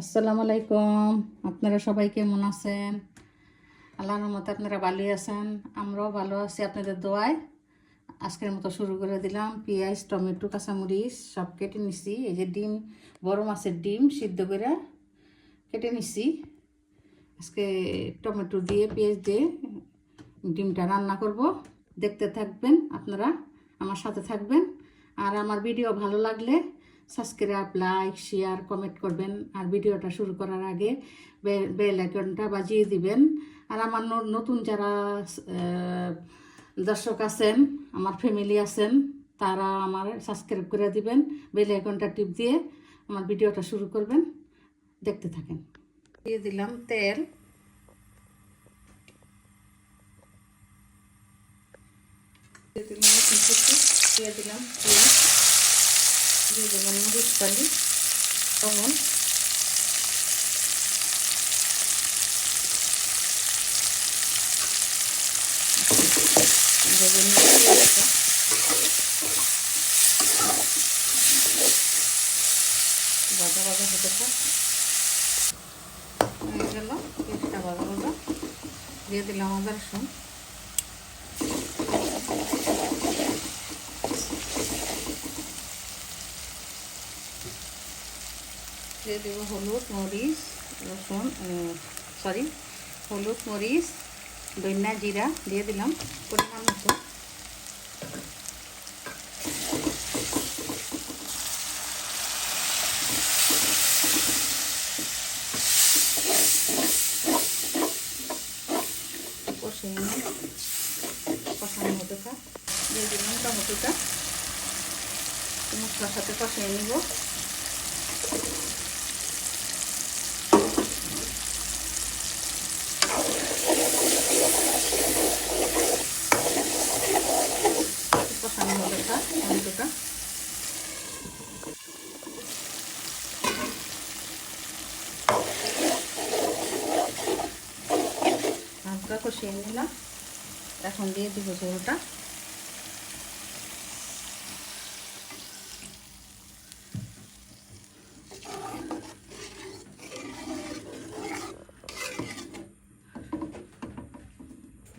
আসসালামু আলাইকুম। আপনারা সবাই কেমন আছেন? আল্লাহর রহমতে আপনারা ভালোই আছেন। আমরাও ভালো আছি আপনাদের দোয়ায়। আজকের মতো শুরু করে দিলাম। পেঁয়াজ, টমেটো, কাঁচামরিচ সব কেটে নিছি। এই যে ডিম, বড় মাছের ডিম সিদ্ধ করে কেটে নিছি। আজকে টমেটো দিয়ে, পেঁয়াজ দিয়ে ডিমটা রান্না করব। দেখতে থাকবেন আপনারা, আমার সাথে থাকবেন। আর আমার ভিডিও ভালো লাগলে সাবস্ক্রাইব লাইক শেয়ার কমেন্ট করবেন। আর ভিডিওটা শুরু করার আগে বেল আইকনটা বাজিয়ে দিবেন। আর আমার নতুন যারা দর্শক আছেন, আমার ফ্যামিলি আছেন, তারা আমার সাবস্ক্রাইব করে দিবেন বেল আইকনটা টিপ দিয়ে আমার ভিডিওটা শুরু করবেন। দেখতে থাকেন। দিয়ে দিলাম তেল। দিয়ে দিলাম দিয়ে দিলাম দিয়ে দিলাম মরিচ পালি লবণ। দেবো হতে হয়ে গেল পেঁয়াজটা ভাজা দিয়ে দিলাম আদা রসুন। দিয়ে দেবো হলুদ, মরিচ, রসুন সরি হলুদ, মরিচ দইনা জিরা দিয়ে দিলাম পরিমাণ মতো। কষে নিয়ে কষানোর মতো থাক দিয়ে দিলাম টমেটোটা। মশলার সাথে কষিয়ে নিব কষানো হবে থাক টমেটোটা হালকা কষিয়ে নিলাম। এখন দিয়ে দিব ঝোলটা।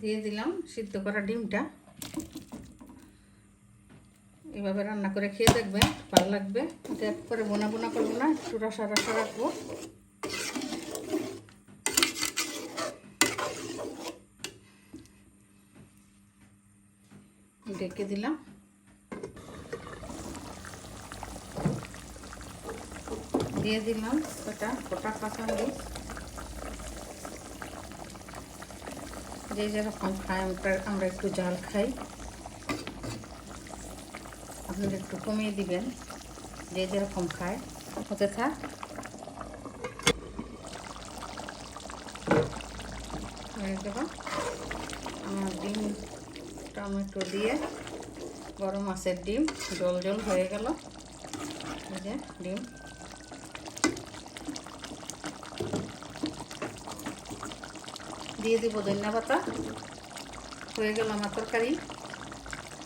দিয়ে দিলাম সিদ্ধ করা ডিমটা। এভাবে রান্না করে খেয়ে দেখবেন ভালো লাগবে। এটা একবারে বোনা বোনা করব না, একটু রসা রসা রাখব। ডেকে দিলাম। দিয়ে দিলাম ওটা গোটা কাঁচামরিচ। যে যেরকম খাই আমরা একটু জাল খাই। আপনারা একটু কমিয়ে দিবেন, যে যেরকম খায়। হতে থাক হয়ে গেল আমার ডিম, টমেটো দিয়ে বড় মাছের ডিম জল জল হয়ে গেল। ডিম। দিয়ে দিব ধন্যা পাতা হয়ে গেল আমার তরকারি।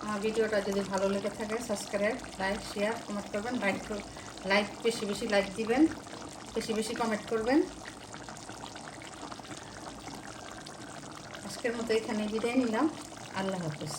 আমার ভিডিওটা যদি ভালো লেগে থাকে সাবস্ক্রাইব লাইক শেয়ার কমেন্ট করবেন। লাইক লাইক বেশি বেশি লাইক দিবেন, বেশি বেশি কমেন্ট করবেন। আজকের মতো এখানে বিদায় নিলাম। আল্লাহ হাফিজ।